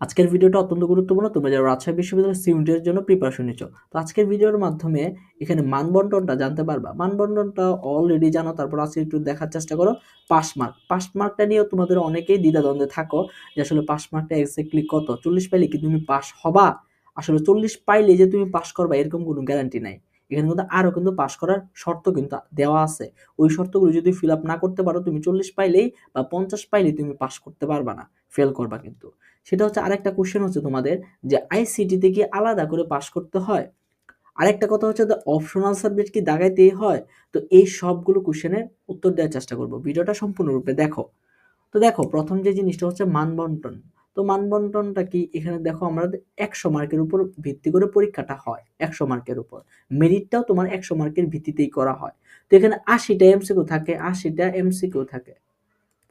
আজকের ভিডিওটা অত্যন্ত গুরুত্বপূর্ণ। তোমরা যারা রাজশাহী বিশ্ববিদ্যালয়ের সিউনিটের জন্য প্রিপারেশন নিচ্ছ, তো আজকের ভিডিওর মাধ্যমে এখানে মানবন্টনটা জানতে পারবা। মানবন্টনটা অলরেডি জানো, তারপর আজকে একটু দেখার চেষ্টা করো পাস মার্ক নিয়েও তোমাদের অনেকেই দ্বিধাদ্বন্দ্বে থাকো যে আসলে পাস মার্কটা এক্স্যাক্টলি কত। চল্লিশ পাইলে কি তুমি পাস হবা? আসলে চল্লিশ পাইলে যে তুমি পাস করবা, এরকম কোনো গ্যারান্টি নাই। এখানে কিন্তু আরও কিন্তু পাস করার শর্ত কিন্তু দেওয়া আছে। ওই শর্তগুলো যদি ফিল আপ না করতে পারো, তুমি চল্লিশ পাইলেই বা পঞ্চাশ পাইলেই তুমি পাস করতে পারবা না ফেল করবা কিন্তু। সেটা হচ্ছে আরেকটা কোশ্চেন হচ্ছে তোমাদের যে আইসিটিতে কি আলাদা করে পাস করতে হয়? আরেকটা কথা হচ্ছে অপশনাল সাবজেক্ট কি দাগাইতেই হয়? তো এই সবগুলো কোশ্চেনের উত্তর দেওয়ার চেষ্টা করব। ভিডিওটা সম্পূর্ণরূপে দেখো। তো দেখো, প্রথম যে জিনিসটা হচ্ছে মানবন্টন। তো মানবন্টনটা কি? এখানে দেখো আমরা একশো মার্কের উপর ভিত্তি করে পরীক্ষাটা হয়, একশো মার্কের উপর। মেরিটটাও তোমার একশো মার্কের ভিত্তিতেই করা হয়। তো এখানে আশিটা এমসিকিউ থাকে, আশিটা এমসিকিউ থাকে।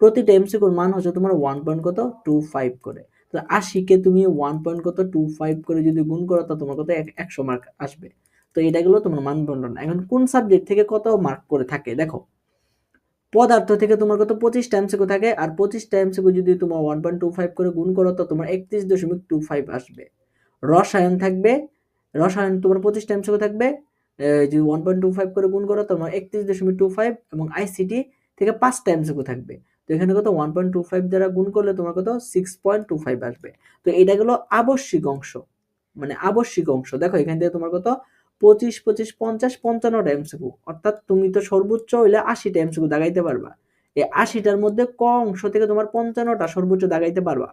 প্রতিটা এমসিকিউর মান হচ্ছে তোমার ওয়ান পয়েন্ট কত? টু ফাইভ করে। তো আশিকে তুমি ওয়ান পয়েন্ট কত? টু ফাইভ করে যদি গুণ করো, তো তোমার কত? একশো মার্ক আসবে। তো এটা গেলো তোমার মানবন্টন। এখন কোন সাবজেক্ট থেকে কত মার্ক করে থাকে? দেখো। পদার্থ থেকে তোমার কত পঁচিশটা এমসিকিউ থাকে, আর পঁচিশটা এমসিকিউ যদি তোমার ওয়ান পয়েন্ট টু ফাইভ করে গুণ করো, তো তোমার একত্রিশ দশমিক টু ফাইভ আসবে। রসায়ন থাকবে, রসায়ন তোমার পঁচিশটা এমসিকিউ থাকবে যদি ওয়ান পয়েন্ট টু ফাইভ করে গুণ করো, তোমার একত্রিশ দশমিক টু ফাইভ এবং আইসিটি থেকে পাঁচটা এমসিকিউ থাকবে। তো এখানে কত? ওয়ান পয়েন্ট টু ফাইভ দ্বারা গুণ করলে তোমার কত? সিক্স পয়েন্ট টু ফাইভ আসবে। তো এটা গেলো আবশ্যিক অংশ মানে আবশ্যিক অংশ। দেখো এখান থেকে তোমার কত? পঁচিশ পঁচিশ, পঞ্চাশ পঞ্চান্নটা এমসিকিউ অর্থাৎ তুমি তো সর্বোচ্চ হইলে আশিটা এমসিকিউ দাগাইতে পারবা। এই আশিটার মধ্যে ক অংশ থেকে তোমার পঞ্চান্নটা সর্বোচ্চ দাগাইতে পারবা।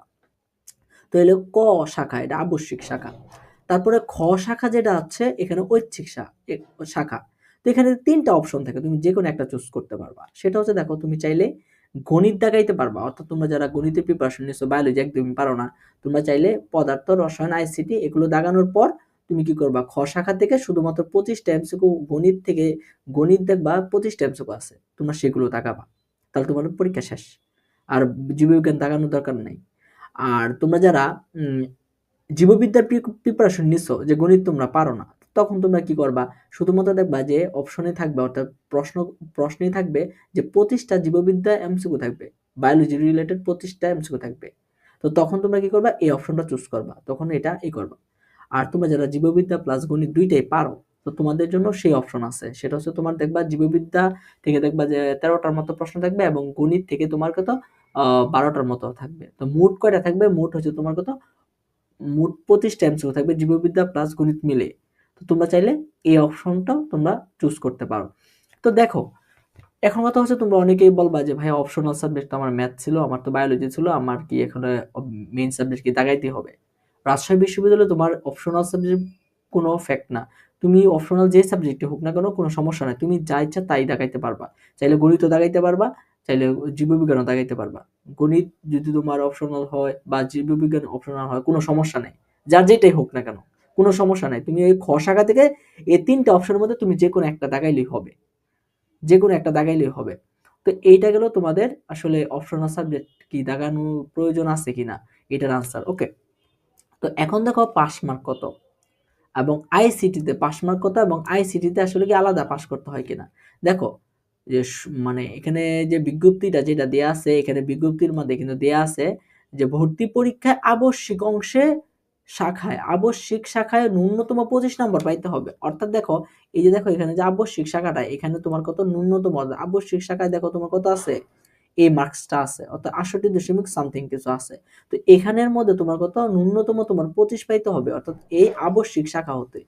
তো এলে ক শাখা, এটা আবশ্যিক শাখা। তারপরে খ শাখা যেটা আছে, এখানে ঐচ্ছিক শাখা। তো এখানে তিনটা অপশন থাকে, তুমি যে কোনো একটা চুজ করতে পারবা। সেটা হচ্ছে দেখো, তুমি চাইলে গণিত দেখাইতে পারবা। অর্থাৎ তোমরা যারা গণিতের প্রিপারেশন নিচ্ছো বায়োলজি একদমই পারো না, তোমরা চাইলে পদার্থ, রসায়ন আইসিটি এগুলো দাগানোর পর তুমি কি করবা? খ শাখা থেকে শুধুমাত্র পঁচিশটা এমসিকু গণিত থেকে গণিত দেখবা পঁচিশটা এমসিকু আছে। তোমরা সেগুলো দাগাবা তাহলে তোমার পরীক্ষা শেষ। আর জীববিজ্ঞান দাগানোর দরকার নাই। আর তোমরা যারা জীববিদ্যার প্রিপারেশন নিছো যে গণিত তোমরা পারো না, তখন তোমরা কি করবা? শুধুমাত্র দেখবা যে অপশনে থাকবে অর্থাৎ প্রশ্ন, প্রশ্নেই থাকবে যে পঁচিশটা জীববিদ্যা এমসিকিউ থাকবে। বায়োলজি রিলেটেড পঁচিশটা এমসিকিউ থাকবে। তো তখন তোমরা কি করবা? এই অপশনটা চুজ করবা। তখন এটা এই করবা। আর তোমরা যারা জীববিদ্যা প্লাস গণিত দুইটাই পারো, তো তোমাদের জন্য সেই অপশন আছে। সেটা হচ্ছে তোমার দেখবা জীববিদ্যা থেকে দেখবা যে তেরোটার মতো প্রশ্ন থাকবে এবং গণিত থেকে তোমার কত বারোটার মতো থাকবে। তো মোট কয়টা থাকবে? মোট হচ্ছে তোমার কত, মোট পঁচিশটা এমসিকিউ থাকবে জীববিদ্যা প্লাস গণিত মিলে তো তোমরা চাইলে এই অপশনটাও তোমরা চুজ করতে পারো। তো দেখো, এখন কথা হচ্ছে তোমরা অনেকেই বলবা যে, ভাই অপশনাল সাবজেক্ট তো আমার ম্যাথ ছিল, আমার তো বায়োলজি ছিল, আমার কি এখানে মেইন সাবজেক্ট কি দাগাইতে হবে? রাজশাহী বিশ্ববিদ্যালয়ে তোমার অপশনাল সাবজেক্ট কোনো ফ্যাক্ট না। তুমি অপশনাল যে সাবজেক্টে হোক না কেন কোনো সমস্যা নাই। তুমি যা ইচ্ছা তাই দাগাইতে পারবা। চাইলে গণিত দাগাইতে পারবা, চাইলে জীববিজ্ঞানও দাগাইতে পারবা। গণিত যদি তোমার অপশনাল হয় বা জীববিজ্ঞান অপশনাল হয়, কোনো সমস্যা নেই। যার যেটাই হোক না কেন, কোনো সমস্যা নাই। তুমি ওই খ শাখা থেকে এই তিনটা অপশনের মধ্যে তুমি যে কোনো একটা দাগাইলেই হবে। যে কোনো একটা দাগাইলেই হবে। তো এইটা গেল তোমাদের আসলে অপশনাল সাবজেক্ট কি দাগানোর প্রয়োজন আছে কিনা? এটার আনসার ওকে তো এখন দেখো পাস মার্ক কত? এবং আইসিটিতে পাস মার্ক কত এবং আইসিটিতে আসলে কি আলাদা পাস করতে হয় কিনা? দেখো, যে মানে এখানে যে বিজ্ঞপ্তিটা যেটা দেয়া আছে, এখানে বিজ্ঞপ্তির মধ্যে কিন্তু দেয়া আছে যে ভর্তি পরীক্ষায় আবশ্যিক অংশে শাখায়, আবশ্যিক শাখায় ন্যূনতম পঁচিশ নম্বর পাইতে হবে। অর্থাৎ দেখো, এই যে দেখো এখানে যে আবশ্যিক শাখাটা, এখানে তোমার কত? ন্যূনতম, আবশ্যিক শাখায় দেখো তোমার কত আছে? এই মার্কসটা আছে, অর্থাৎ আটষট্টি দশমিক সামথিং কিছু আছে। তো এখানের মধ্যে তোমার কত? ন্যূনতম তোমার পঁচিশ পাইতে হবে, অর্থাৎ এই আবশ্যিক শাখা হতে।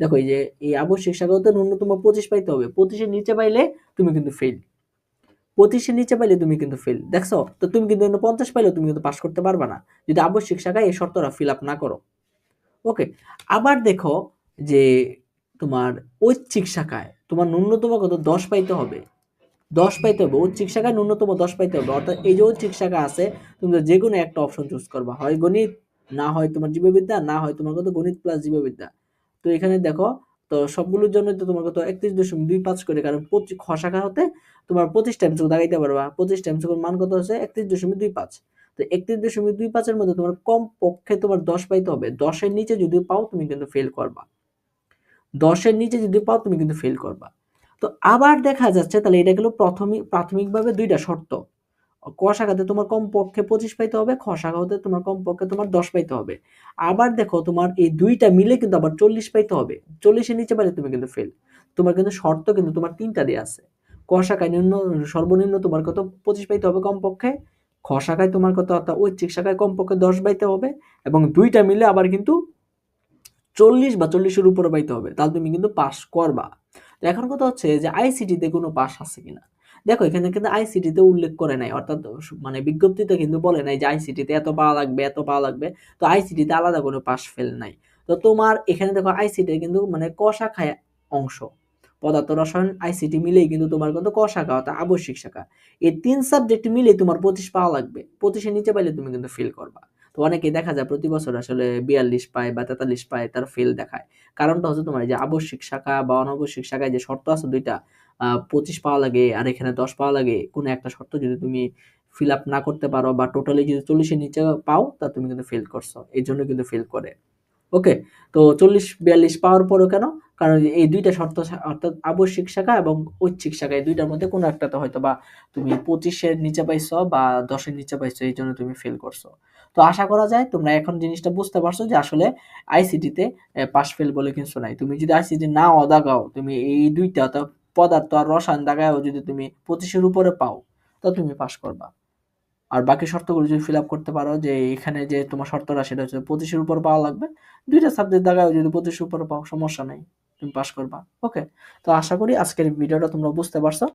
দেখো এই যে, এই আবশ্যিক শাখা হতে ন্যূনতম পঁচিশ পাইতে হবে। পঁচিশের নিচে পাইলে তুমি কিন্তু ফেল পঁচিশের নিচে পাইলে তুমি কিন্তু ফেল দেখছ? তো তুমি কিন্তু পঞ্চাশ পাইলে তুমি কিন্তু পাস করতে পারবা না। যদি আবশ্যিক শাখায় এই শর্তটা ফিল আপ না করো। ওকে আবার দেখো যে তোমার ঐচ্ছিক শাখায় তোমার ন্যূনতম কত? দশ পাইতে হবে। দশ পাইতে হবে। ঐচ্ছিক শাখায় ন্যূনতম দশ পাইতে হবে। অর্থাৎ এই যে ঐচ্ছিক শাখা আছে, তুমি যে কোনো একটা অপশন চুজ করবা। হয় গণিত, না হয় তোমার জীববিদ্যা, না হয় তোমার কত গণিত প্লাস জীববিদ্যা। তো এখানে দেখো, তো সবগুলোর জন্য তো তোমার কত একত্রিশ দশমিক দুই পাঁচ করে, কারণ খ শাখা হতে তোমার পঁচিশ টাইম চোখ দাগাইতে পারবা। পঁচিশ টাইম চোখের মান কত হচ্ছে? একত্রিশ দশমিক দুই পাঁচ। তো একত্রিশ দশমিক দুই পাঁচের মধ্যে তোমার কম পক্ষে তোমার দশ পাইতে হবে। দশের নিচে যদি পাও, তুমি কিন্তু ফেল করবা। দশের নিচে যদি পাও, তুমি কিন্তু ফেল করবা। তো আবার দেখা যাচ্ছে, তাহলে এটা গেল প্রাথমিক প্রাথমিকভাবে দুইটা শর্ত। ক শাখাতে তোমার কমপক্ষে পঁচিশ পাইতে হবে, খ শাখা হতে তোমার কমপক্ষে তোমার দশ পাইতে হবে। আবার দেখো তোমার এই দুইটা মিলে কিন্তু আবার চল্লিশ পাইতে হবে। চল্লিশের নিচে পাইলে তুমি কিন্তু ফেল তোমার কিন্তু শর্ত কিন্তু তোমার তিনটা দিয়ে আছে। ক শাখায় নিম্ন, সর্বনিম্ন তোমার কত পঁচিশ পাইতে হবে কমপক্ষে? খ শাখায় তোমার কত, অর্থাৎ ঐচ্ছিক শাখায় কমপক্ষে দশ পাইতে হবে এবং দুইটা মিলে আবার কিন্তু চল্লিশ বা চল্লিশের উপরে পাইতে হবে। তাহলে তুমি কিন্তু পাস করবা। এখন কথা হচ্ছে যে আইসিটিতে কোনো পাস আছে কিনা? দেখো, এখানে কিন্তু আইসিটিতে উল্লেখ করে নাই, অর্থাৎ মানে বিজ্ঞপ্তিতে কিন্তু বলে নাই যে আইসিটিতে এত পাওয়া লাগবে, এত পাওয়া লাগবে, তো আইসিটিতে আলাদা কোনো পাস ফেল নাই। তো তোমার এখানে দেখো আইসিটি কিন্তু মানে ক শাখায় অংশ, পদার্থ, রসায়ন আইসিটি মিলেই কিন্তু তোমার কিন্তু ক শাখা, অর্থাৎ আবশ্যিক শাখা। এই তিন সাবজেক্ট মিলেই তোমার পঁচিশ পাওয়া লাগবে, পঁচিশের নিচে পাইলে তুমি কিন্তু ফেল করবা। তো অনেকেই দেখা যায় প্রতি বছর আসলে বিয়াল্লিশ পায় বা তেতাল্লিশ পায় তার ফেল দেখায়। কারণটা হচ্ছে তোমার যে আবশ্যিক শাখা বা অনাবশ্যিক শাখায় যে শর্ত আছে দুইটা পঁচিশ পাওয়া লাগে আর এখানে দশ পাওয়া লাগে, কোনো একটা শর্ত যদি তুমি ফিল আপ না করতে পারো বা টোটালি যদি চল্লিশের নিচে পাও, তা তুমি কিন্তু ফেল করছ। এই জন্য কিন্তু ফেল করে। ওকে তো চল্লিশ, বিয়াল্লিশ পাওয়ার পরও কেন? কারণ এই দুইটা শর্ত অর্থাৎ আবশ্যিক শাখা এবং ঐচ্ছিক শাখা, এই দুইটার মধ্যে কোনো একটাতে হয়তো বা তুমি পঁচিশের নিচে পাইছো বা দশের নিচে পাইছো, এই জন্য তুমি ফেল করছ। তো আশা করা যায় তোমরা এখন জিনিসটা বুঝতে পারছ যে আসলে আইসিটিতে পাস ফেল বলে কিছু নাই। তুমি যদি আইসিটি না অদাগাও তুমি এই দুইটা অর্থাৎ পদার্থ আর রসায়ন দাগায়ও যদি তুমি পঁচিশের উপরে পাও, তো তুমি পাস করবা। আর বাকি শর্তগুলো যদি ফিল আপ করতে পারো যে এখানে যে তোমার শর্তটা, সেটা হচ্ছে পঁচিশের উপর পাওয়া লাগবে। দুইটা সাবজেক্ট দাগায়ও যদি পঁচিশের উপর পাও, সমস্যা নেই। তুমি পাস করবা। ওকে তো আশা করি আজকের ভিডিওটা তোমরা বুঝতে পারছ।